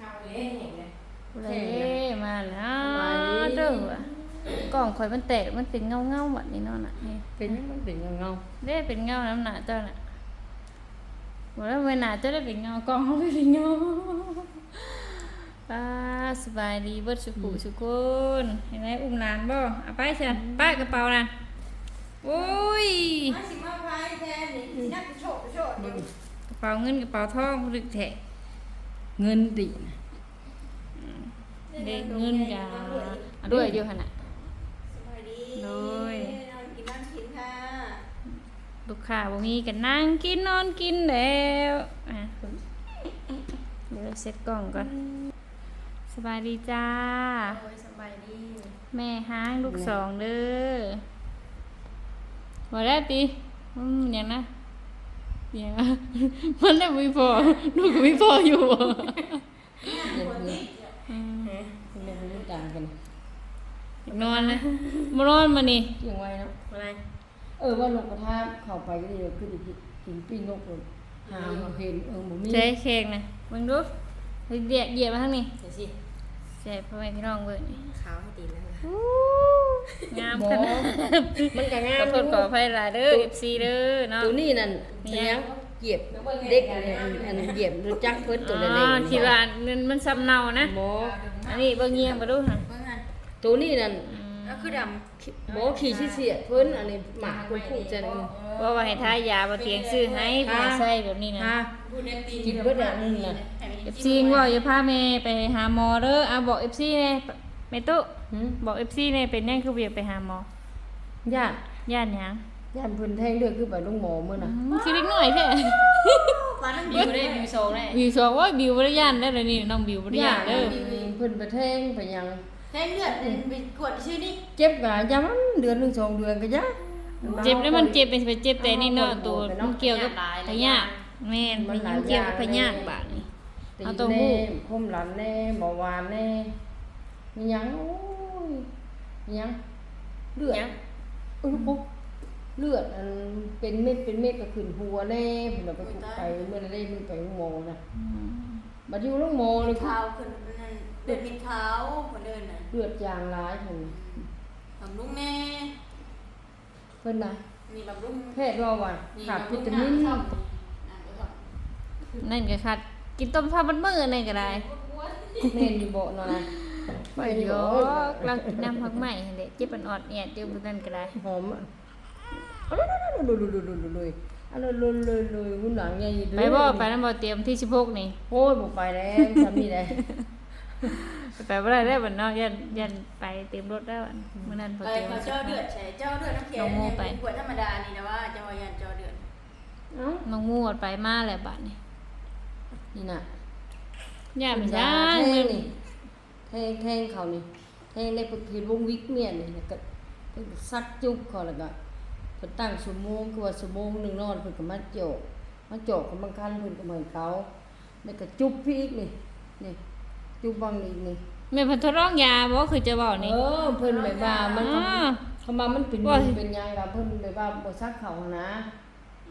ข้าวเล่นอย่างเงี้ยอะไรมาแล้วเด้อว่ะกล่องข่อยมันแตกมันเป็นเงาเงาๆแบบนี้เนาะน่ะนี่เป็นยังมันเป็นเงาเงาเด้เป็นเงาน้ำหนาเจ้าน่ะบอกแล้วเวลาเจ้าได้เป็นเงากล่องเขาไม่เป็นเงาป้าสบายดีเบิดสุขุสุกุนเห็นไหมอุ้มหลานบ่เอาไปเชิญป้ากระเป๋าน่ะโอ้ยมาสิมาพายแทนนี่สินักโชดโชดอยู่กระเป๋าเงินกระเป๋าทองผลึกแทะ เงินดิเด็กเงินกาด้วยอยู่ขนาดสบายดีโดยนอนกินน้ำกินค่ะลูกค้าบ่มีกันนั่งกินนอนกินแล้วอะเดี๋ยวเซ็ตกล่องก่อนสบายดีจ้าโอ้ยสบายดีแม่ห้างลูกสองเด้อบอกแล้วติอืมอย่างนะ อย่างนะมันได้ไม่พอลูกก็ไม่พออยู่บ่ปวดติดอืมเป็นยังไม่ต่างกันนอนเลยมานอนมานี่เที่ยงไว้เนาะอะไรเออว่าลงกระทะเข้าไปก็ดีขึ้นอีกกินปิ้งนกเลยหามาเห็นเออหมูมีเจ๊เค้กนะเบิ่งดูเหยียบเหยียบมาทางนี้เดี๋ยวสิเจ๊พ่อแม่พี่น้องเบิ่งนี่ขาวให้ตีแล้วค่ะอู้ งามบ่ขนาดมันก็งาขอมโทษขออภัยหลายเด้อ FC เด้อเนาะตัวนี้นั่นเป็นยังเหยียบเด็กอันนี้อันอันเหยียบรู้จักเพิ่นตัวอ๋เล็กอคิดว่ามันมันซ้ำเนานะหมออันนี้เบิ่งเงียงมาดูค่ะเมื่อไงตัวนี้นั่นอืมก็คือดหมอขี่ชิเสียดเพิ่นอันนี้หมาคุณผู้จะเออว่าว่าให้ทายาบ่เตียงซื้อให้ค่ะมาใส่แบบนี้นะ ฮะำพูดในตีกินเบิดอันนึงน่ะ FC ว่าอย่าพาแม่ไปหาหมอเด้อเอาบอก FC แน่แม่ตุ หืมบอก FC แน่เป็นหยังคือบ่อยากไปหาหมอญาติย่านหยังญาติเพิ่นแทงเลือดคือไปโรงหมอมื้อน่ะอืมคือเล็กน้อยแท้ปลาน้ำบิวได้บิวโซได้บิวสองว่าบิวบ่ได้ย่านได้อเลยนี่น้องบิวบ่ได้ย่านเด้อเพิ่นไปแทงไปหยังแทงเลือดไปกวดชื่อนี่เจ็บกะยามันเดือนหนึงสองเดือนก็ยะเจ็บแล้วมันเจ็บเป็นไปเจ็บแต่นี่เนาะตัวมันเกี่ยวกับพยาธิแม่นมันเกี่ยวกับพยาธิบาดนี่ตีเอาตัวแน่หู้คมหลันแน่เบาหวานแน่มีหยังโอ้ ยมีหยังเลือดเออปุ๊บเลือดอันเป็นเม็ดเป็นเม็ดก็ขึ้นหัวแน่เพิ่นเอาไปไปเมื่อได้มือไปโรงหมอน่ะอืมบัดอยู่โรงหมอนี่ขาวขึ้นนั่นเลือดเป็นขาวคนเดินน่ะเลือดจางหลายเพิ่นบำรุงแน่เพิ่นน่ะมีบำรุงแพทย์ว่าว่าขาดวิตามินนั่นก็คัดกินต้มผ้ามันมื้อนั่นก็ได้แม่นอยู่บ่เนาะนะ ไปเดี๋ยวเรากินน้ำผักใหม่หั่นแหละเจ็บอ่อนๆแอดเดี๋ยวบ่นั่นก็ได้หอมอะเอาเลยเลยเลยเลยเลยเลยเอาเลยเลยเลยเลยหุ่นหลังใหญ่อยู่ไปบ่ไปนำบ่เตรียมที่16นี่โอ้ยบ่ไปแล้วทำนี่แหละไปบ่ได้แล้วบัดเนาะยันยันไปเตรียมรถแล้วอันมื้อนั้นบ่เอเตอรียมเขาเจ้าเดือดใช่เจ้าเดือดน้ำแข็งเนี่ยเป็นขวดธรรมดานี่นะว่าเจ้ายันเจ้าเดือดเอ้าน้องมูอดไปมาแล้วบัดนี้นี่น่ะย่าแทมันย่างงมันนี่ แทงแทงเขานี่แทงในปกติวงวิกเมียนนี่แล้วก็เพิ่นก็ซักจุ๊บเขาแล้วก็เพิ่นตั้งชั่วโมงคือว่าชั่วโมงหนึงนอนเพิ่นก็มาโจกมาโจกกับบางคันเพิ่นก็เหมือนเขาแล้วก็จุ๊บพี่อีกนี่นี่จุ๊บบางนี่นี่แม่เพิ่นทดลองยาบ่คือจะบอกนี่เออเพิ่นแบบว่ามันอ๋อเขามามันเป็นโอ้ยเป็นหยังล่ะเพิ่นแบบว่าบ่ซักเขาหั้นนะ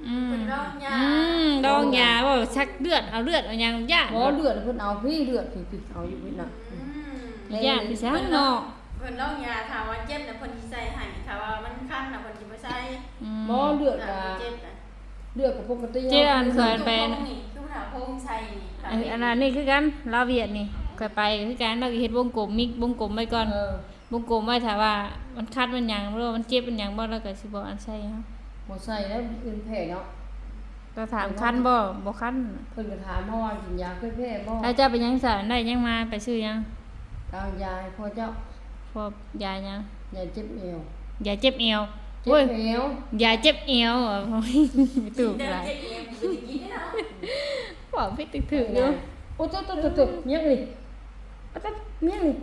อืมเป็นร่องยาอืมดองยาว่าชักเลือดเอาเลือดเอาหยังยากหมอเลือดเพิ่นเอาพี่เลือดพี่พี่เอาอยู่พี่น่ะอืม ยากพี่ช้างเนาะเพิ่นร่องยาถามว่าเจ็บนะเพิ่นสิใส่ให้ถามว่ามันคันนะเพิ่นสิบ่ใส่อืมหมอเลือดถามก็ว่าเจ็บนะเลือดก็ปกติเจ๊อันเคยไปคือถามพงใส่นี่ถามอันอันนั้นนี่คือกันลาวเวียดนี่เคยไปคือกันเราก็เฮ็ดวงกลมมิกวงกลมไว้ก่อนเออวงกลมไว้ถ้าว่ามันคัดมันหยังบ่รู้ว่ามันเจ็บมันหยังบ่แล้วก็สิบอกอันใส่เฮาบ่ใส่แล้วอื่นแพ้เนาะก็ถามคันบ่บ่คันเพิ่นก็ถามเฮาว่ากินยาเคยแพ้บ่ถ้าเจ้าไปหยังซะได้หยังมาไปซื้อหยัง ตามยาให้พ่อเจ้าพอยาหยังยาเจ็บเอว ยาเจ็บเอวเจ็โอ้ยบเอวยาเจ็บเอวอะไม่ถูกเดิหนลายเจ็บเองบ่ได้กินได้เนาะบอกพี่ตึกถึงอยู่โอ้ตุ๊ตุ๊ตุ๊ตุ๊เมียงนี่อะตุ๊เมียงนี่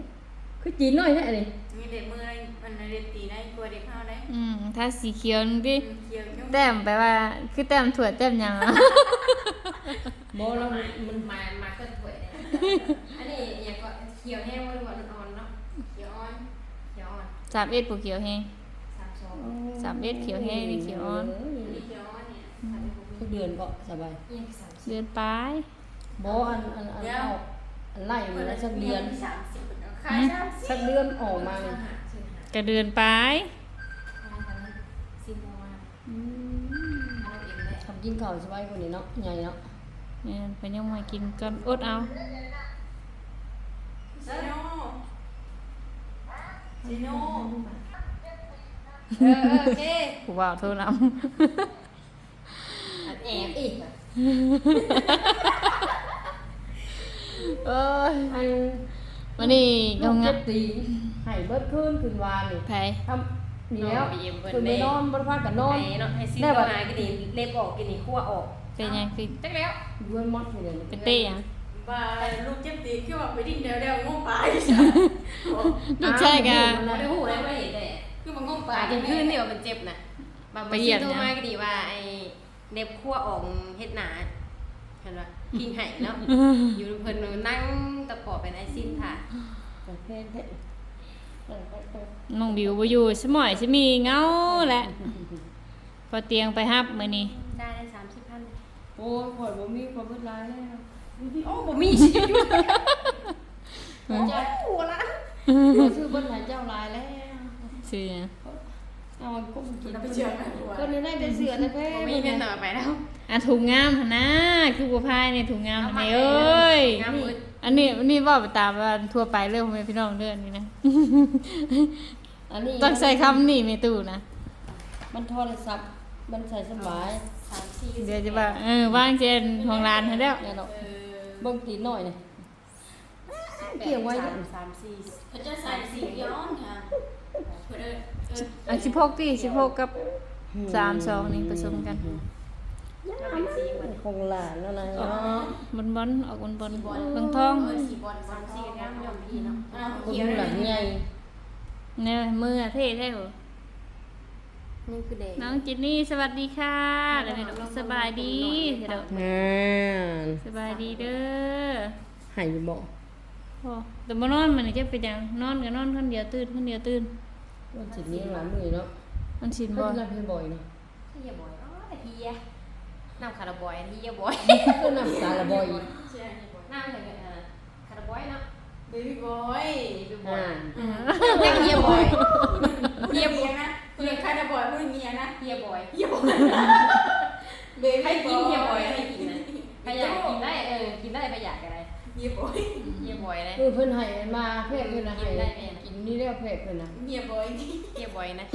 คือจีนน้อยแท้นี่มีเด็กมืออะไรมันเด็กตีได้กลัวเด็กเฮาได้อืมถ้าสีเขียวนี่ดิอืมเขียวยุ่งแต้มแปลว่า คือแต้มถั่วแต้มหยังอะบ่แล้วมันมันมามาเกิดป่วยเนี่ยอันนี้อย่างก็เขียวแห้งไว้วันอ่อนเนาะเขียวอ่อนเขียวอ่อนสามเอ็ดปูเขียวแห้งสามสองสามเม็ดเขียวแห้งนี่เขียวอ่อนเมีเขียวอ่อนเนี่ยทุกเดือนก็สบายยี่สิบสามเดือนปลายสบ่อันอันอันออกอันไล่มาแล้วสักเดือนสามสิบขายสามสิสับกเดือนออกมาเลยกระเดือนไปซิมโมมาอืมเอาเองแหละทำกินข้าวสบายกว่านี้เนาะใหญ่เนาะเนี่ยไปยังมากินก่อนอดเอา ซีโน่ซีโน่เออโอเคผู้บ่าวโทรนอันแอบอีกำเอ้ยอันวันนี้งน้องงเจ็งับบตีให้เบิดคืนคืนวานนี่ไผ ทำนี่แล้วคือไม่นอนบ่พากันนอนไอ้เนาะไอ้ซิมได้โมบัด มากินนี่เล็บออกกินนี่คั่วออกเป็นยังคือจักแล้วด้วยมอดไปเลยเป็นเต้หยัง ว่าลูกเจ็บตีคือว่าไปดิ้นเดียวเดียวงงไปลูกชายกะบ่ได้ฮู้เลยว่าเห็นแต่คือมันงงไปปลาจนคืนนี่ว่ามันเจ็บน่ะบางไปบางเหยีทียบโทรนะมาก็ดีว่าไอ้เล็บคั่วออกเฮ็ดหนาเห็นว่ากินไห้เนาะอยู่เพิ่นนั่งตะปอบเป็นไอซิมค่ะเพลงเพลงน้องบิวบ่อยู่สมอยสิมีเหงาแหละพอเตียงไปฮับมื้อนี้ได้ได้สามสิบพันโอ้ยข่อยบ่มีความเบิดหลายแล้ว โอ้บ่มีชีวิตอยู่เจ้าหัวละข่อยซื้อเบิดหลายเจ้าหลายแล้วชื่อหยังเอาก็กินไปเชื่อไหมก็นี่ได้แต่เสือแต่แพ้บ่มีเงินต่อไปแล้วอะถุงงามหั่นนะคือบ่พายนี่ถุงงามหั่นนี่เอ้ยงามมืดอันนี้อันนี้เว่าไปตามว่าทั่วไปเรื่องของแม่พี่น้องเรื่องนี้นะอันนี้ต้องใช้คำนี่แม่ตู้นะมันโทรศัพท์มันใส่สบายสามสี่เดี๋ยวจะว่าเออว่างเจนของร้านให้แล้วแน่ เนาะเออเบิ่งตีหน่อยนี่เกี่ยวไว้สามสามสี่เขาจะใส่สีย้อนค่ะเพื่อเออเอออันสิบหกที่สิบหกกับสามสองนี่ผสมกันแล้วเป็นสีเหมือนคงหลานแล้วนะออกเนาะบนบนออกบนบนบางทองเออสีบอลสามสี่งามยอมพี่เนาะอ่าคนเขียวหลังใหญ่เนี่ยมืออะเท่แท้เหรอ นี่คือเด็กน้องจินนี่สวัสดีค่ะเดี๋ยวนี้สบายดีเดี๋ยวอ่าสบายดีเด้อให้บ่โอ้แต่มานอนมันนี่จะเป็นหยังนอนก็นอนคนเดียวตื่นคนเดียวตื่นวันสินี้หลานมือเนาะมันชินเพิ่บ่นรับเพลงบ่อยนะที่ยาบอยอ๋อแต่พี่ยะน้ำคาราบอยอันที่ยาบอยเพิ่นนำตาละบ่อยอีกใช่บอลน้ำอะไรกันอะคาราบอยเนาะเบบี้บอยพี่บออ่ายเรียกเฮียบอยเฮียบอยนะ เฮียใครจะบอยพูดเมียนะเฮียบอยเฮียบอยเบบี้ให้กินเฮียบอยให้กินนะใครอยากกินได้เออกินได้ประหยัดอะไรเฮียบอยเฮียบอยเลยเออเพิ่นให้มาเพศเพิ่นน่ะให้กินนี่แล้วเพศเพิ่นน่ะเฮียบอยนี่เฮียบอยนะเ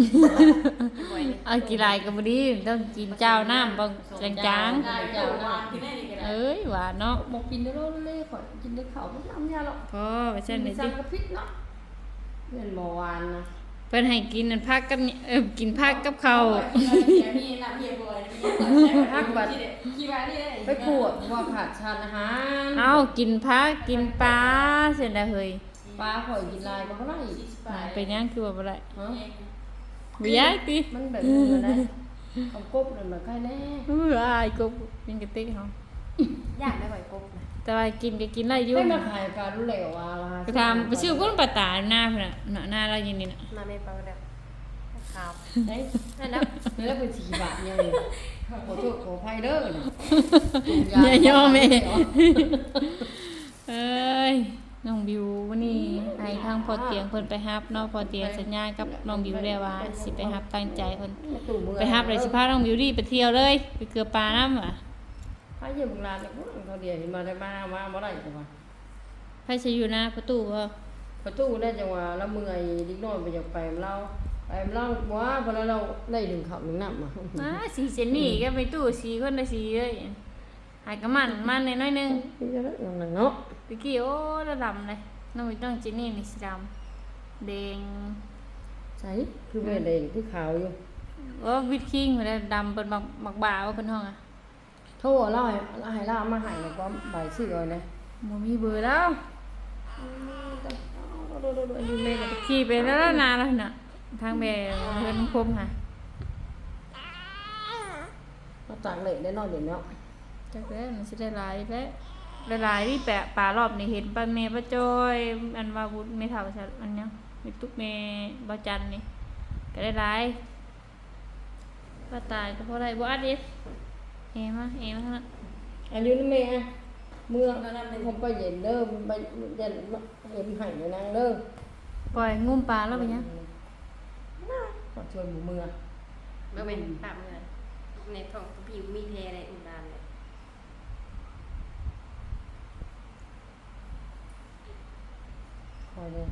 ฮียบอยนี่เอากี่ลายก็บ่ดีต้องกินเจ้าน้ำบางจางได้เจ้าหวานที่ไหนนี่ก็ๆได้เอ้ยหวานเนาะบ่กินได้แล้วเลยข่อยกินได้ข้าวบ่ทำยาหรอกพอไปเส้นเลยสั่สิงกะพริกเนาะเล่นบ่หวานนะ เพิ่นให้กินนั่นผักกับเนี่ยเออกินผักกับข้าวนี่นะเฮียบอยนี่ฮักบัตรคิดว่านี่ได้ไปปวดว่าขาดชานอาหารเอากินผักกินปลาเสร็จแล้วเฮ้ยปลาข่อยกินลายก็บ่ได้เป็นหยังคือว่าบ่ได้ฮะบ่ยากติมันแบบนี้นะเอากบนั่นมาใกล้แน่เอออายกบกินกระติกเฮาอยากได้บ่อยกบนะ แต่ว่ากินก็กินได้อยู่ให้มาขายการรู้แล้วว่าราคาไปทำไปซื้อกุ้งปลาตาหน้าพุ่นน่ะหน้าหน้าเรายินนี่น่ะมาไม่ปังแล้วขาวเฮ้ยนั่นแล้วแล้วเป็นสี่บาทยังไงขอโทษขออภัยเด้อนะอย่ายอมแม่เอ้ยน้องบิววันนี้ให้ทางพอเตียงเพิ่นไปรับเนาะพอเตียงสัญญากับน้องบิวแล้วว่าสิไปรับตั้งใจเพิ่นไปฮับเลยสิพาน้องบิวตี้ไปเที่ยวเลยไปเกลือปลาน้ำอะ พาเยี่ยมงานแล้วเขาเดียวเห็นมาได้มามาบ่ได้จังว่าไผสิอยู่หน้าประตูบ่ประตูได้จังว่าละเมื่อยดิกน้อยไปอยากไปมันเล่าไปมันเล่าว่าพอแล้วเราได้หนึ่งข้าวหนึ่งน้ำมามาสีเจนนี่ก็ไปตู้สีคนละสีเลยหายกระมันมันน้อยๆหนึงนี่จะได้หนังเนาะตะกี้โอ้ระดำเลยน้องน้องเจนนี่นี่สีดำแดงใช่คือเวรเดงที่ขาวอยู่โอ้วิดคิงเหมือนดำเป็นบักบักบ่าว่าเป็นห้องอะ โทรเล่าให้เล่าให้เล่ามาให้แล้วก็ใบชื่อเอาเลยบ่มีเบอร์แล้วขี่ไปแล้วนานแล้วน่ะ ทางแม่เพิ่นคมค่ะมาจากเหล็กได้นอนเดี๋ยวเนาะจักแล้วมันสิได้หลายแล้วหลายๆที่แปะปลารอบนี่เห็นป้าเมย์ป้าจอย อันว่าบุญไม่เท่าชัดอันเนี้ยมีตุ๊กเมย์บ่จันนี่ก็ได้หลายป้าตายก็พอได้บ่อัดดิเอมาเอมาทั้งนั้นอันนี้นี่แม่เมื่อผมไปเย็นเด้อไปเย็นเห็นไห้ในนางเด้อปล่อยงุ่มปลาแล้วไปยังก็ชวนหมู่เมืองเมื่อเป็นปากเมื่อในท้องผิวมีแผลอะไรอุ่นดานเลยคอยเลย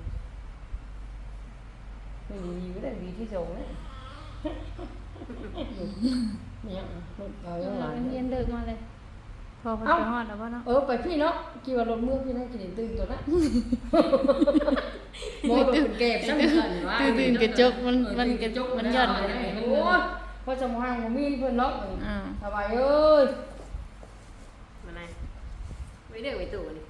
ไม่ดีก็ได้ดีที่สุดเลย เนี่ยลูกเอาอย่างหลานเย็นเดิกมาเลย พอเพิ่นไปฮอดแล้วบ่เนาะ เออไปพี่เนาะกี่ว่ารถเมื่อพี่นั่งกินตื่นตัวนะโมดเป็นเก็บซ้ำกันว่าตื่นๆกระจกมันมันกระจกมันหย่อนโอ้ยพอจะมาห้างบ่มีเพิ่นล็อกอ่าสบายเอ้ยมาไหนไม่เดือดไว้ตู่นี่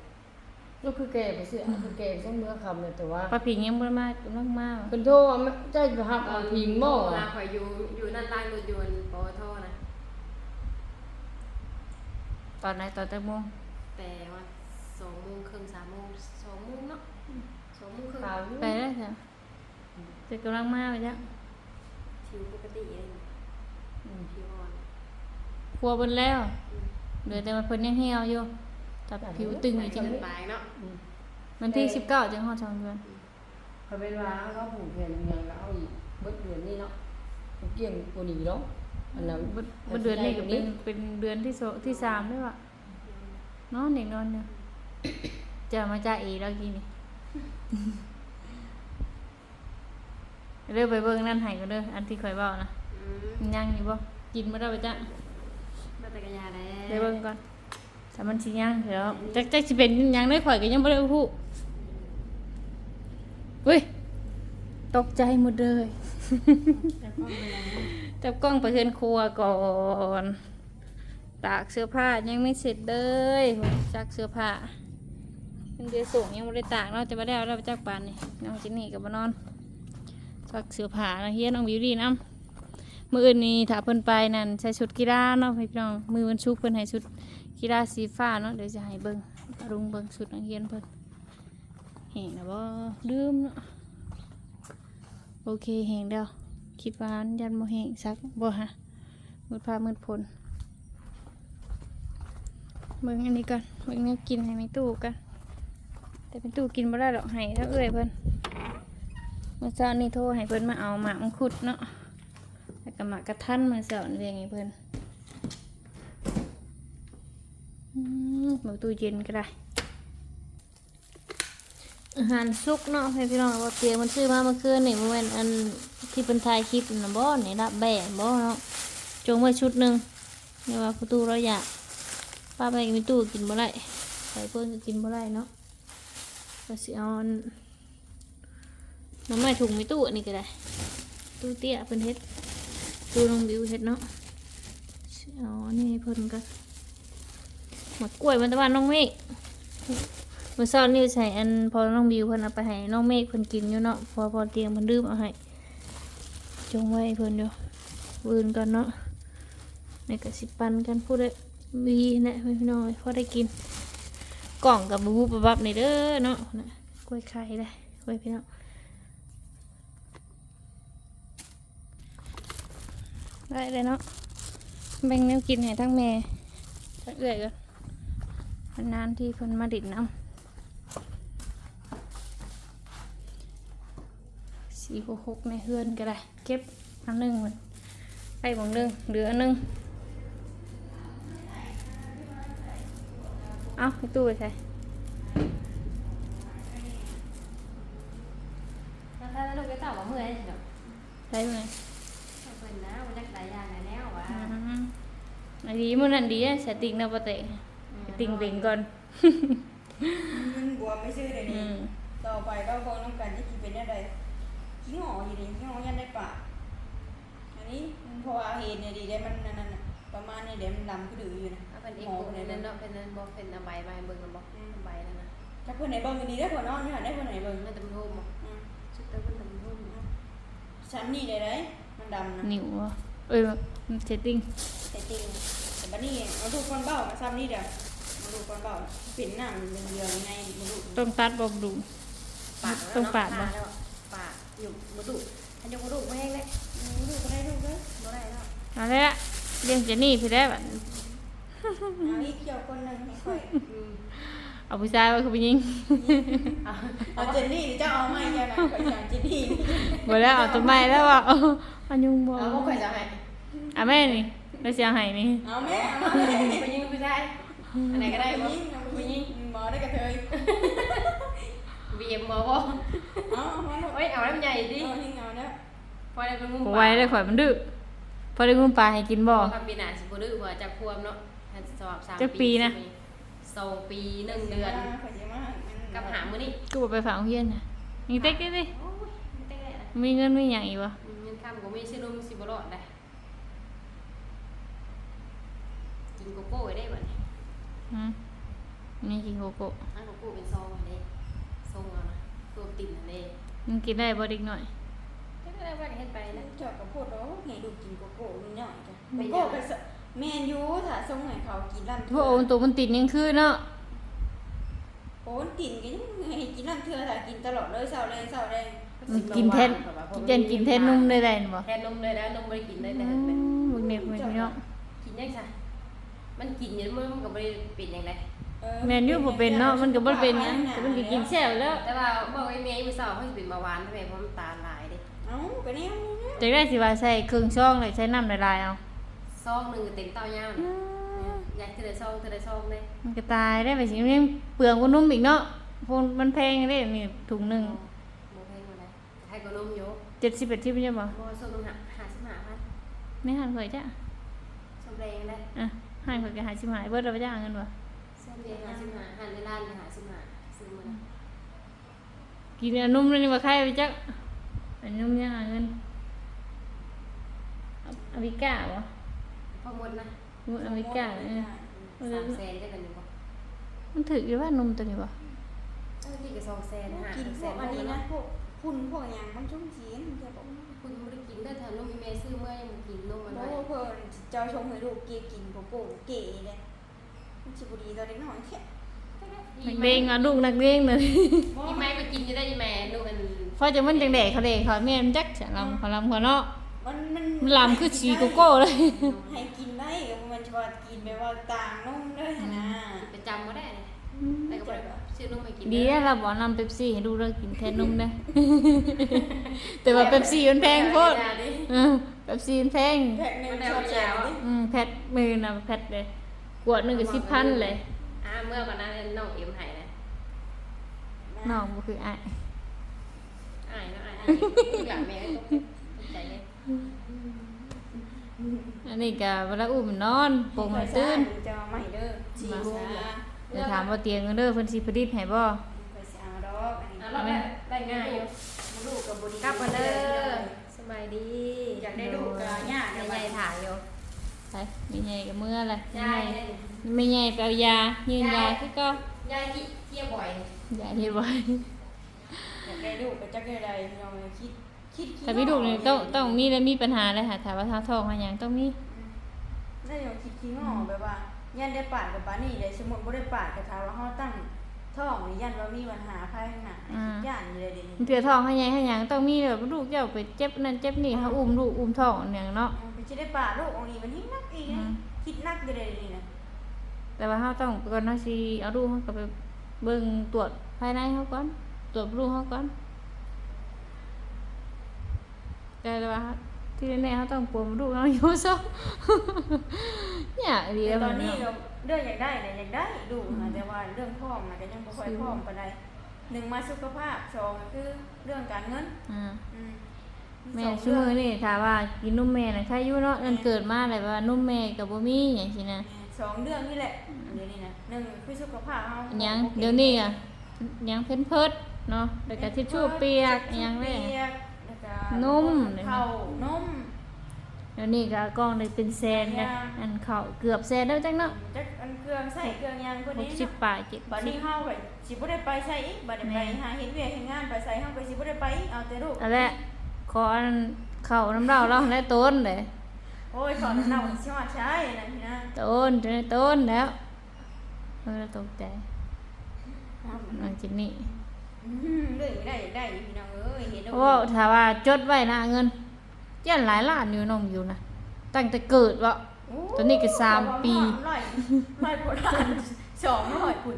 ลูกคือแก่ไปสิคือแก่ต้องเมื่อคำเลยแต่ว่าปลาผิงยังบ่ได้มากำลังมาเพิ่นโทรว่าเจ้าจะหับเอาพิงบ่เวลาอะคอยอยู่อยู่นั่นล่างรถยนต์ปอทนะตอนไหนตอนจักโมงแต่ว่าสองโมงครึ่งสามโมงสองโมงเนาะสองโมงครึ่งข่าวไปได้จ้ะจะกำลังมาไปจ้ะผิวปกติเองผิวอ่อนครัวเบิ่นแล้วเหลือแต่ว่าเพิ่นยังเหี่ยวอยู่ แต่ผิวตึงอยู่จังเกินไปเนาะวันที่19จังฮอดช่องเดือนเขาเป็นว่าเขาผูกแขนอย่างแล้วเอาอีกเบิดเดือนนี้เนาะเกี่ยงกว่านี้เนาะอันนั้นบ่บ่เดือนนี้ก็เป็นเป็นเดือนที่สองที่สามด้วยว่ะนอนอีกนอนเนี่ยจะมาจ่าอีแล้วกี่นี่เด้อไปเบิ่งนั่นให้ก็เด้ออันที่ข่อยเว้านะอืมมันยังอยู่บ่กินบ่ได้ไปจ้ะมาแต่กระยาแล้ไปเบิ่งก่อน ถ้ามันสิยังเดี๋ยวจักจักสิเป็นยังได้ข่อยก็ยังบ่ได้ฮู้เฮ้ยตกใจหมดเลยจับกล้องไปเฮือนครัวก่อนตากเสื้อผ้ายังไม่เสร็จเลยซักเสื้อผ้ายังเดือส่งยังไม่ได้ตากเราจะมาได้เราไปจากปานนี่น้องจินนี่กับมานอนซักเสื้อผ้านะเฮียน้องบิวดี้น้ำมืออื่นนี่ถ้าเพิ่นไปนั่นใส่ชุดกีฬาเนาะพี่น้องมือวันชุกเพิ่นให้ชุด กีฬาสีฟ้าเนาะเดี๋ยวจะให้เบิ่งรุงเบิ่งชุดนักเรียนเพิ่นเห็นนะบ่ลืมเนาะโอเคเห็นเดียวคิดว่ามันยันโมเห็นซักบ่ฮะมืดผ้ามืดพลเบิ่งอันนี้ก่อนเบิ่งแนวกินให้ในตู้กันแต่เป็นตู้กินบ่ได้หรอกให้ถ้าเอ้อยเพิ่นเมื่อเช้านี้โทรให้เพิ่นมาเอาหมากมังคุดเนาะแล้วก็หมากกระทันมาเช้านี่เรียงให้เพิ่น อืมเบิ่งตู้เย็นก็ได้อาหารสุกเนาะพี่น้องว่าเตียงมันซื้อมาเมื่อคืนนี่มันเป็นอันที่เป็นถ่ายคลิปน่ะบ่นี่รับแบ่บ่เนาะจงไว้ชุดหนึ่งนี่ว่าประตูเราอยากป้าไปมีตู้กินบ่ได้ใส่เพิ่นก็กินบ่ได้เนาะก็สิเอาอันน้ำไม้ถุงมีตู้อันนี้ก็ได้ ตู้เตี้ยเพิ่นเฮ็ดตู้น้องบิวเฮ็ดเนาะเอาอันนี้ให้เพิ่นกันห มดกล้วยมันตะวันน้องเมฆเมื่อเช้านี่ใส่อันพอน้องบิวเพิ่นเอาไปให้น้องเมฆเพิ่นกินอยู่เนาะพอพอเตียงเพิ่นลืมเอาให้จงไว้เพิ่นอยู่วืนก่อนเนาะในกระสิปันกันพูดได้มีนะพี่น้อยพอได้กิน กล่องกับบูบบับในเด้อเนาะนะกล้วยไข่ได้กล้วยพี่น้องได้เลยเนาะแบ่งแนวกินให้ทั้งแม่ทั้งเอื้อยกัน นานๆที่เพิ่นมาดิดน้ำสี่หกหกในเฮือนก็ได้ เก็บอันหนึ่งมันไปบางหนึ่งเหลืออันหนึ่งเอาไปตู้ไปใส่ถ้าถ้าลูกไปตอบว่าเมื่อยเนาะใส่ไหมเพิ่นนะมันจักหลายอย่างหลายแนวว่ะอืมอันนี้มันอันดีอะใส่ติ่งนะปะเตะ ติ่งติ่งก่อนมันบวมไม่ซื่อเลยอืนี่มต่อไปก็คงต้องการจะกินเป็นอะไรขี้หงออยู่ดีขี้หงอยันได้ปากอันนี้มันเพราะว่าเหตุเนี่ยดีได้มันนั่นน่ะประมาณนี้เดี๋ยวมันดำก็ดื้ออยู่นะเอาเป็นอีกหมอคนคนนึนั้งนเนาะเป็นนั้นบ่เป็นเอาใบใบเบิ่งกันบ่ใบนั่นน่ะถ้าเพื่อนไหนเบิ่งอยู่ดีได้ผลนอนอยู่หันได้ผลไหนเบิ่งมันตำรูมบ่อืมชุดเต้าเพิ่นตำรูมเนาะชั้นนี่ได้เลยมันดำนะนิ้วอะเอ้ยมันเซตติ้งแต่จริงแต่บัดนี้มาดูก้อนเบ้ามาซ้ำนี่เดี๋ยวมา ดูก้อนเบ้าปิ่นหน้ามันเยืองๆไงมาดูต้องตัดบอมดูปากต้องปาดบ่ แล้วปากอยู่บ่ดุถ้ายกบ่ดุบ่แห้งเลยดูก็ได้ดูเลยบ่ได้แล้วเอาละเลี้ยงเจนี่พี่ได้แบบเอาอีกเกี่ยวคนหนึงให้ค่อยอืมเอาผู้ชายว่าคือผู้หญิง เอาเอาเจนนี่เจะเอาไม่ยังไงค่อยสั่งเจนนี่บ่แล้วเอาต้นไม้แล้วว่าเอาอันยุงบ่เอาบ่ค่อยจะให้อะแม่นี่แล้วสิเอาให้นี่เอาแม่เอามาแม่ผู้หญิงผู้ชาย อันไหนก็ได้บ่ผู้หญิงเอาผู้หญิงหมอได้กระเทย BM บ่บ่เอาเอามาลูกโอ้ยเอาแล้วมันใหญ่ดิ เอาทิ้งเอาเด้อพอได้เป็นมุมบ่ไหวเลยข่อยมันดื้อพอได้งุมปลาให้กินบ่ทำปีหน้าสิบ่ดื้อว่าจะควมเนาะถ้าสอบสามจักปีนะ สองปีหนึ่งเดือนข่อยสิมามันกับหามื้อนี้กูบ่ไปฝากโรงเรียนน่ะมีเต็กดิดิโอ้ยมันเต้นได้นะมีเงินมีหยังอีกบ่อืมเงินคำก็มีชื่อนุ่มสิบ่รอดได้กินโกโก้ไว้ได้บัดนี้ หืมนี่กินโกโก้อันโกโก้เป็นซองอันนี้ซองเอานะตัวติ่นอันนี้มันกินได้บ่เด็กน้อยก็ได้ว่าเฮ็ดไปนะเจาะกับพูดเนาะให้ดูกินโกโก้มันย่อยจ้ะไม่โกย่อยโก้ก็สแม่นอยู่ถ้าส่งให้เขากินลั่นพวกโอนตัวมันติดยังคือเนาะโอนติ่นก็ยังให้กินลั่นเทื่อถ้ากินตลอดเลยเช้าแรงเช้าแรงมันกินแทนกินแทนกินแทนนมได้ได้บ่แทนนมเลยนะนมบ่ได้กินได้อืแต่เห็นไหมมบ่เน็บไม่พี่น้องกินยังไง มันกินอยังมันก็บ่ได้เป็นอย่างไรเออแม่นอยู่บ่เป็นเนาะมันก็บ่เป็นหยังแต่มันก็กินแซ่บแล้วแต่ว่าบอกไอ้เมย์มื้อเช้าเขาสิเป็นเบาหวานทำไมเพราะมันำตาลหลายเด้เอ้าก็แนวนี้นะจักได้สิว่าใส่เครื่องช่องเลยใช้น้ำละลายเอาซองหนึงก็เต็มเต้ายาวนี่อยากเทื่อใดซองเทื่อใดซองเลยมันก็ตายได้ไปสิมันยังเปลืองกว่านุ่มอีกเนาะพวกมันแพงเด้นี่ถุงหนึงบ่แพงกว่าใดให้ก็นมอยู่70 80ใช่บ่บ่ส่งหา55,000ไม่หันข่อยจ้ะสำแรงได้อะ ให้ข่อยก็หาสิหายเบิดแล้วบ่จ้าเงินบ่สำแรง55หันในร้าน55ซื้อมื้อนะกินอันนุ่มเลยนี่บ่ใครไปจักอันนุ่มยังหาเงินเอาอเมริกาบ่พอหมดนะนุ่มอเมริกาเออ3แสนได้กันอยู่บ่มันถึกอยู่ว่านมตัวนี้บ่เออนี่ก็2แสน5กินพแสวกนอันนี้นะนะพวกพุ่นพวกหยังมันชุ่มชื้นจะบอกว่า คุณบ่ได้กินได้ถ้านมอีเมย์ซื้อเมื่อยังบ่กินนมมันโอ้ไว้เพิ่นเจ้าชงให้ลูกเกกินโกโก้เก๋เลยมันสิบ่ดีตอนเด็กน้อยแค่นักเลงอะลูกนักเลงเลยอีไม้ไปกินจะได้อีแม่ลูกอันพอจะมันจังแดกเขาเด้เขาแม่นจักฉลำเขาลำเขาเนาะมันมันมันลำคือชีโกโก้เลย ให้กินได้มันจะว่ากินไปว่าต่างนมเลยนะประจำบ่ได้เลยแต่ก็บ่ได้ซื้อ นมให้กินดีแล้วเราบอกนำเป๊ปซี่ให้ดูเรากินแทนนมได้แต่ว่าเป๊ปซี่มันแพงโคตรเออเป๊ปซี่มันแพงแพ็คหนึงชอบแจกดิอืมแพทมือนะแพทเลยขวดหนึงก็สิบพันเลยอ่าเมื่อก่อนนั้นน้องเอ็มหายนะน้องก็คืออ้ายอายเนาะอายหลังแม่ก็ตกใจเลยอันนี้ก็เวลาอุ้มนอนโปร่งให้ตื่นจะเอามาให้เด้อสี่โมงละ เดี๋ยวถามว่าเตียงเด้อเพิ่นสิผลิตให้บ่ไปสิเอาดอกอันนี้อะเราได้ได้ง่ายอยู่ลูกกับบดีกลับมาเด้อสบายดีอยากได้ลูกก็ยากใหเดี๋ยวญ่ไปถ่ายอยู่ไปมีใหญ่กับมืออะไรยายไม่ใหญ่ไปเอายายืนยาคือก็ยายที่เที่ยวบ่อยยาเฮ็ดไว้อยากได้ลูกก็จักได้ใดเราคิดคิดคิดถ้ามีลูกนี่ต้องต้องมีแล้วมีปัญหาเลยค่ะถ้าว่าท้าท้องหาหยังต้องมีได้อย่างคิดคิดงอแบบว่า ยันได้ปาดกับปานี่เลยสมมุติบ่ได้ปาดก็ถามว่าเฮาตั้งท้องนี่ยันว่ามีปัญหาภายข้างหน้าย่านอยู่เลยเดี๋ยวนี้เถื่อท้องหาหยังหาหยังต้องมีแบบลูกเจ้าไปเจ็บนั่นเจ็บนี่เฮาอุ้มลูกอุ้มท้องอันหยังเนาะไปจะได้ปาดลูกองนี้มันยิ่งนักอีกนะคิดนักอยู่เลยเดี๋ยวนี้นะแต่ว่าเฮาต้องก่อนเฮาสิเอาลูกเฮาก็ไปเบิ่งตรวจภายในเฮาก่อนตรวจลูกเฮาก่อนแต่ว่า ที่แน่ๆเฮาต้องปวมลูกเฮาอยู่ซะเนี่ยดีแต่แล้วตมัอนนนี้เนาะเรื่องอยากได้เนี่ยอยากได้ลูกนะแต่ว่าเรื่องพ่อมันก็ยังบ่ค่อยพร้อมปานใดหนึ่งมาสุขภาพสองก็คือเรื่องการเงินอ่า อืมแม่สองชื่อเรื่องนี่ถามว่ากินนมแม่น่ะใครอยู่เนาะนั่นเกิดมาแล้วว่านุ่มแม่ก็บ่มีหยังซี่นะสองเรื่องนี่แหละเดี๋ยวนี้นะหนึ่งคือสุขภาพเฮาอันหยังเดี๋ยวนี้อะหยังเพิ่นเพิดเนาะแล้วก็ทิชชู่เปียกอันหยังแม่เปียก แล้วก็นุ่มข้าวนมเดี๋ยวนี้ก็กล้องได้เป็นแสนเลยอันเข้าเกือบแสนแล้วจังเนาะจักอันเครื่องใส่เครื่องหยังพวกนี้60เนาะปลายบัดนี้70เฮาไปสิบ่ได้ไปใส่อีกบัดนี้ไปหาเฮ็ดเวียกเฮ็ดงานไปใส่เฮาก็สิบ่ได้ไปอีกเอาแต่ลูกอันแหละขออันเข้าน้ำเราเราได้ต้นเลยโอ้ยขอน้ำหนักสิฮอดใช้นะพี่นะต้นจะได้ต้นแล้วเออตกใจนางจินนี่อืม เรื่องได้ได้พี่น้องเอ้ยเห็นเพราะว่าถ้าว่าจดไว้นะเงินยันหลายล้านอยู่น้องอยู่นะตั้งแต่เกิดวะโโอ้ตอนนี้ก็สามปีร้อยร้อยกว่าล้านสองร้อยคุณ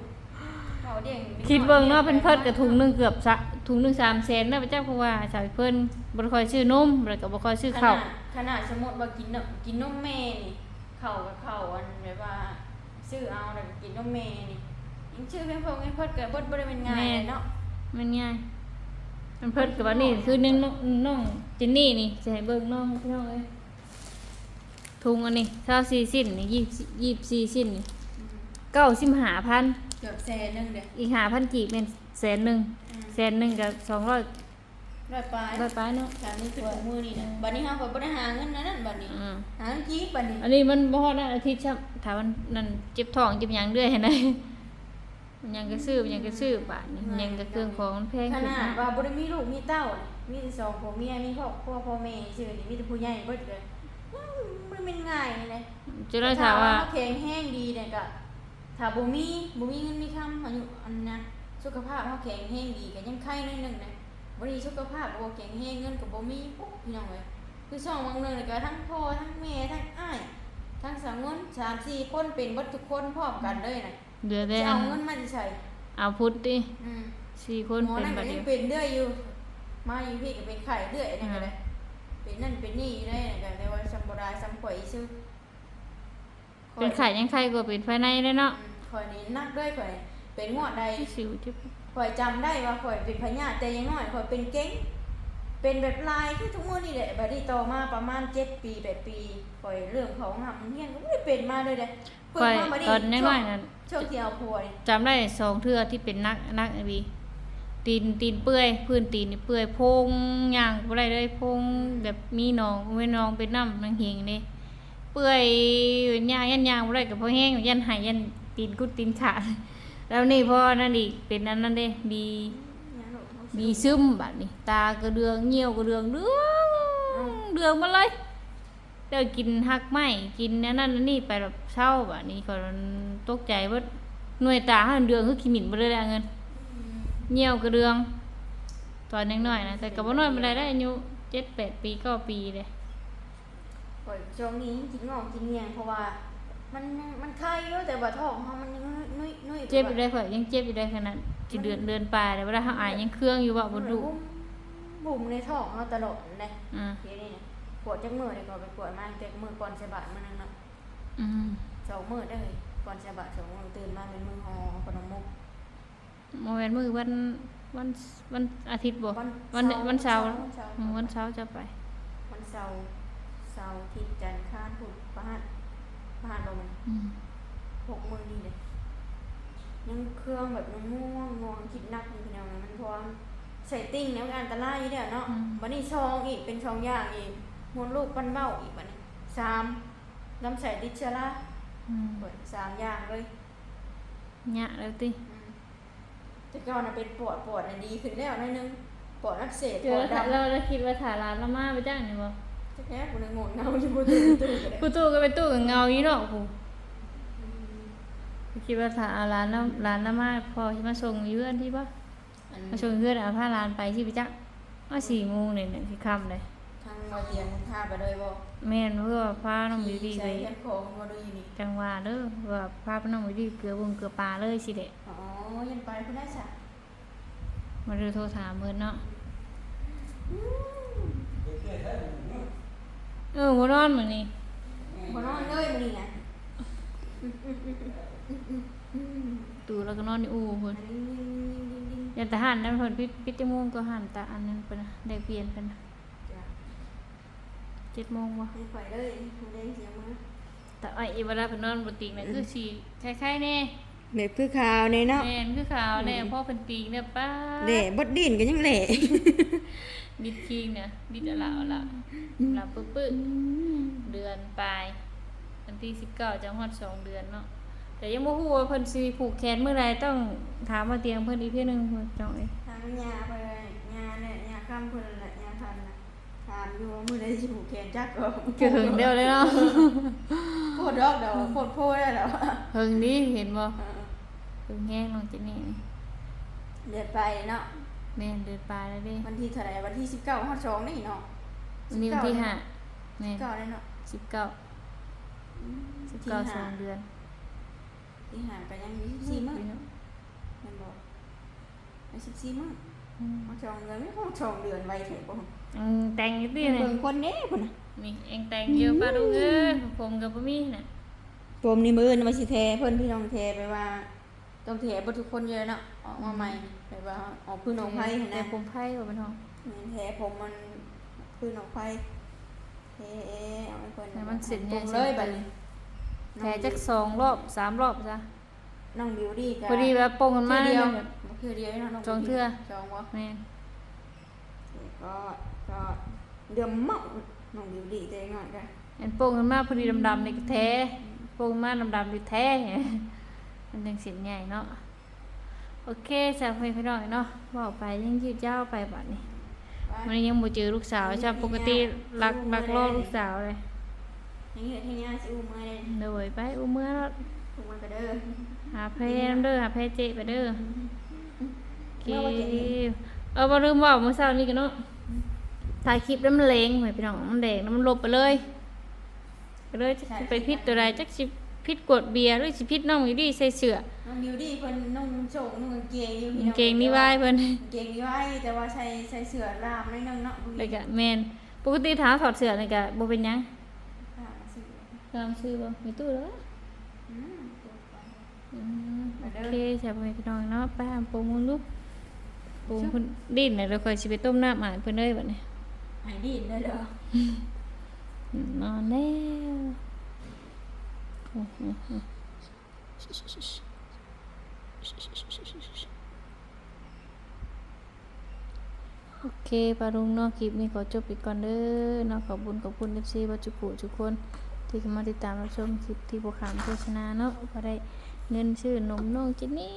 เขาเด้งคิดเบิ่งเนาะเป็นเพิ่นกับถุงหนึงเกือบสะถุงหนึง3 0 0 0 0เนาะพระเจ้าเพราะว่าสาวเพิ่นบ่ได้ค่อยซื้อนมแล้วก็บ่ค่อยซื้อข้าวขนาดขนาดสมมติว่ากินนมกินนมแม่นี่เข่ากับเข่าอันแบบว่าซื้อเอาแล้วก็กินนมแม่นี่ยิ่งชื่อเพียงพงเพียงพดเกิดบดบริเวณง่ายเลยเนาะ มันง่ายมันเพิ่นกับว่านี่คือนึงน้องน้องจินนี่นี่จะให้เบิ่งน้องพี่น้องเอ้ยถุงอันนี้24สิ้นนี่20 24สิ้นนี่95,000เกือบแสนหนึงเด้ออีก5,000กีบเป็นแสนหนึงอืมแสนหนึงก็200ร้อยปลายร้อยปลายเนาะสามนี่คือมือนี่นะบัดนี้เฮาก็บ่ได้หาเงินนะนั่นบัดนี้อืมหาเงินจีบบัดนี้ อันนี้มันบ่ฮอดนะอาทิตย์ช้ำถ้ามันนั่นเจ็บท้องเจ็บหยังเรื่อยเห็นไหม มันยังก็ซื้อมันยังก็ซื้อบาดนี่มันยังก็เครื่องของมันแพงขขึ้นนาดนะว่าบ่ได้มีลูกมีเต้านี่มีแต่สองผัวเมียมีครอบครัวพ่อแม่ซื่อนี่มีแต่ผู้ใหญ่เบิดเลยอืมมันเป็นง่ายเลยจะได้ถามว่าเขแข็งแห้งดีเนี่ยก็ถ้าบ่มีบ่มีเงินมีคำอายุอันนะสุขภาพเฮาแข็งแห้งดีก็ยังไข้น้อยหนึงนะบ่ดีสุขภาพบ่แข็งแห้งเงินก็บ่มีปุ๊บพี่น้องเอ้ยคือสองบางเรื่องนี่ก็ทั้งพ่อทั้งแม่ทั้งอ้ายทั้งสามเงินสามสี่คนเป็นเบิดทุกคนพร้อมกันเลยน่ะ เดือดจะได้เอาเงินมาสิใช้เอาพุทธดิอืมสี่คนหมอเป็นนั่นบัก็ดยัเดีงยวเป็นเรื่อยอยู่ มาอยู่พี่ก็เป็นไข้เรื่อยนั่นก็ได้เป็นนั่นเป็นนี่อยู่ได้แต่แต่ว่าซัมบ่ได้ซัมข่อยซื่อเป็นไข่ยังไข่กว่าเป็นภายในเลยเนาะอืมข่อยนี่นักด้วยข่อย เป็นงวดใด สิวเจ็บข่อยจำได้ว่าข่อยเป็นพญาติแต่อยังน้อยข่อยเป็นเก้ง เป็นแบบลายคือทุกมื้อนี่แหละบัดนี้ต่อมาประมาณ7ปี8ปีข่อยเรื่องของหำเฮียนก็บ่ได้เป็นมาเลยเด้เพิ่งข่อยมาบัดนี้ตอนน้อยๆนั่นช่วงที่เอาผัวนี่จำได้สองเทื่อที่เป็นนักนักไอ้บีตีนตีนเปื่อยพื้นตีนนี่เปื่อยโพงย่างบ่ได้เลยโพงแบบมีหนองเว้นหนองเป็นน้ำนังเฮงนี่เปื่อยย่างยันย่างบ่ได้ก็พอแห้งยันหายยันตีนกุดตีนขาดแล้วนี่พอนั่นอีกเป็นอันนั้นเด้บี ยังหนูบีซึมบัดนี้ ตากระเดืองเหี่ยวกระเดืองเดืองเดืองมาเลยเดี๋ยวกินหักไหมกินอันนั้นอันนี่ไปแบบเศร้าบัดนี้ก็ตกใจว่าหน่วยตาหันเดืองคือขี้หมิ่นบ่ได้แล้วเงินเหี่ยวกระเดือง ตอนยังน้อยนะแต่ก็บ่น้อยปานใดได้อายุ7 8ปี9ปีเลยข่อยช่วงนี้กินงอกกินเงียงเพราะว่า มันมันไข้เยอะแต่ว่าท้องเฮามันยังนุ่ยนุ่ยเจ็บอยู่ได้ข่อยยังเจ็บอยู่ได้ขนาดสิเดือนเดือนปลายเลยเวลาเฮาอายยังเครื่องอยู่บ่บ่ดุบุ้มบุ้มในท้องเฮาตลอดเลยอือเดี๋ยวนี้นะปวดจักมือเลยก็ไปปวดมาแต่มือก่อนใส่บาตรมื้อนึงเนาะอืมสองมื้อได้เลยก่อนใส่บาตรสองมื้อตื่นมาเป็นมือหอขนมมุกบ่แม่นมื้อวันวันวันอาทิตย์บ่วันวันวันเสาร์วันเสาร์อืมวันเสาร์จะไป วันเสาร์เสาร์อาทิตย์จันทร์อังคารพุธพฤหัส พฤหัสลงอืมหกมื้อนี่เลยยังเครื่องแบบยังง่วงง่วงคิดหนักอยู่พี่น้องมันเพราะว่าใส่ติ้งแล้วมันอันตรายอยู่เด้อเนาะวันนี้ซองอีกเป็นซองอย่างอีกมวนลูกปั้นเบ้าอีกวันนี้สามน้ำใส่ดิเชล่าอืมเปิดสามอย่างเลย ยะแล้วติ อืมแต่ก่อนน่ะเป็นปวดปวดอันดีขึ้นแล้วหนิดนึงปวดอักเสบเจปอวดดำเราเราคิดว่าถ่าร้านละมาไปจ้างนี่บ่ จะแค่กูเลยงงเงาอยู่บนตู้ตู้กันเลยกูตู้ก็ไปตู้กับเงาอยู่เนาะกูคิดว่าถ่าเอาร้านละร้านละมาพอสิมาส่งอยู่อนที่บ่อันมาชวนเพื่อนเอาผ้าลานไปที่ไปจักว่าสี่โมงเนี่ยเนี่ยที่ค่ำเลย ทางมาเตียงท่าไปเลยบ่แม่นเพื่อว่าพาน้องบิวตี้ไปใช้แค่ของมาดูอยู่นี่จังหวะเด้อว่าพาน้องบิวตี้เกลือบุงเกลือปลาเลยสิเด็อ๋อยันไปคุณได้จ้ะมาดูโทรถามเพิ่นเนาะ เด็กเกิดได้ ออบ่นอนมื้อนี้มานอนเลยมันนี่นะตู่แล้วก็นอนในอู่เพิ่นอันนี้ยิงยิงยิงยิงยันทหารนั้นเพิ่นปิดปิดจังโมงก็หันตาอันนั้นเพิ่นน่ะได้เปลี่ยนเพิ่นน่ะจ้ะ7โมงบ่ให้ไปเลยมันได้เสียงมาแต่ไอ้อีเวลาเพิ่นนอนบ่ติงน่ะคือสิคล้ายๆแน่เด็กคือขาวในเนาะแม่นคือขาวแน่พ่อเพิ่นติงเนี่ยป้าเละบดดินก็ยังเละดิดคิงเนี่ยดิดอะไรเอาละหลับปึ๊บปึ๊บเดือนปลายวันที่สิบเก้าจะฮอดสองเดือนเนาะแต่ยังบ่ฮู้ว่าเพิ่นสิผูกแขนเมื่อไรต้องถามมาเตียงเพิ่นอีกเทื่อนึงเพิ่นจังเอ้ยทางยาไปเลยยาเนี่ยยาข้ามเพิ่นแหละยาทันน่ะถามอยู่ว่ามื้อใดสิผูกแขนจักก็เกิงเดียวเลยเนาะโคตรดอกเดอกโคตรโพดได้แล้วอะเฮิงนี้เห็นบ่เออเฮิงแห้งน้องเจนี่นี่เดือนไปเนาะ แม่นเดือนปลายแล้วเด้วันที่เท่าไหร่วันที่19ฮอด2นี่เนาะวันนี้วันที่ห้าแม่น19ได้เนาะสิบเก้าอสิบเก้าสองเดือนที่หาก็ยังมีสี่มื้อพี่น้องแม่นบอกไอ้สิบสี่มื้ออืมมาจองเดือนไม่พอจองเดือนไว้เถอะบ่อืมแต่งอยู่ติเนี่เบิ่ยงคนเด้พุ่นน่ะนี่เองแต่งเยอะป้าดูเอ้ยผมกับบ่มีน่ะผมนี่มื้อนี่มาสิแทเพิ่นพี่น้องแทไปว่า ต้องแทบ่ทุกคนเลยเนาะออกมาใหม่ แบบว่าออกพื้นออกไผหั่นแต่นะผมไพ่บ่เป็นห้องแม่นแทผมมันพื้นออกไผเทเอาให้เพิ่นแต่มันเสร็จตใหรญ่งเสเลร็ยจบัไปดนี้แผลจักสองรอบสามรอบจ้ะน้องบิวดี้ก็พอดีว่าโป่งกันมาเทื่อเดียวเนี่ยบ่คือเดียวเนาะน้องสองเทื่อสองบ่ แม่นก็ก็เดือมเมาน้องบิวดี้แต่งอนกันเห็นโป่งกันมาพอดีดำๆนี่ก็แท้โป่งมาดำๆนี่แท้ มันจังสินใหญ่เนาะ โอเคจ้ะพี่พี่น้องเนาะเว้าไปยังยืดยาวไปบัดนี้มันยังบ่เจอลูกสาวจ้ะปกติรักรักรอลูกสาวเลยอย่างนี้ที่นี่สิอุ้มมาเลยโดยไปอุ้มเมื่อแล้วอุ้มมาก็เด้อหาเพลนเด้อหาเพลเจไปเด้อโอเคเมื่อวันจะเห็นเออบ่ลืมบอกเมื่อเช้านี้กันเนาะถ่ายคลิปแล้วมันเลงเหมือนพี่น้องมันแดงแล้วมันลบไปเลยก็เลยจะไปพิษตัวใดจักสิ พิษกดเบียร์หรือสิพิษน้องอยู่ดีใส่เสื้อน้องบิวดี้เพิ่นนุ่งโจงนุ่งกางเกงอยู่พี่กางน้องเกงนี่ไว้เพิ่นกางเกงนี่ไว้แต่ว่าใส่ใส่เสื้อลามนิดนึงเนาะแล้วก็แม่นปกติถามถอดเสื้อนี่ก็บ่เป็นหยังอ่าเสื้อตามซื้อบ่มีตู้แล้วอืมอืมมาโอเด้อเคจ้ะพ่อแม่พี่น้องเนาะไปหาปูมุนลูกปูเพิ่นดิ้นน่ะเราค่อยสิไปต้มน้ำอาบเพิ่นเลยบัดนี้หายดีเด้อเด้อนอนแล้ว โอเคปารุงนอกคลิปนี้ขอจบไปก่อนเด้อนอกขอบคุญขอบคุณ FC บัจจุกุทุกคน ที่มาติดตามรับชมคลิปที่บวขามโฆษณาเนาะก็ได้เงินชื่อนมน้องจินนี่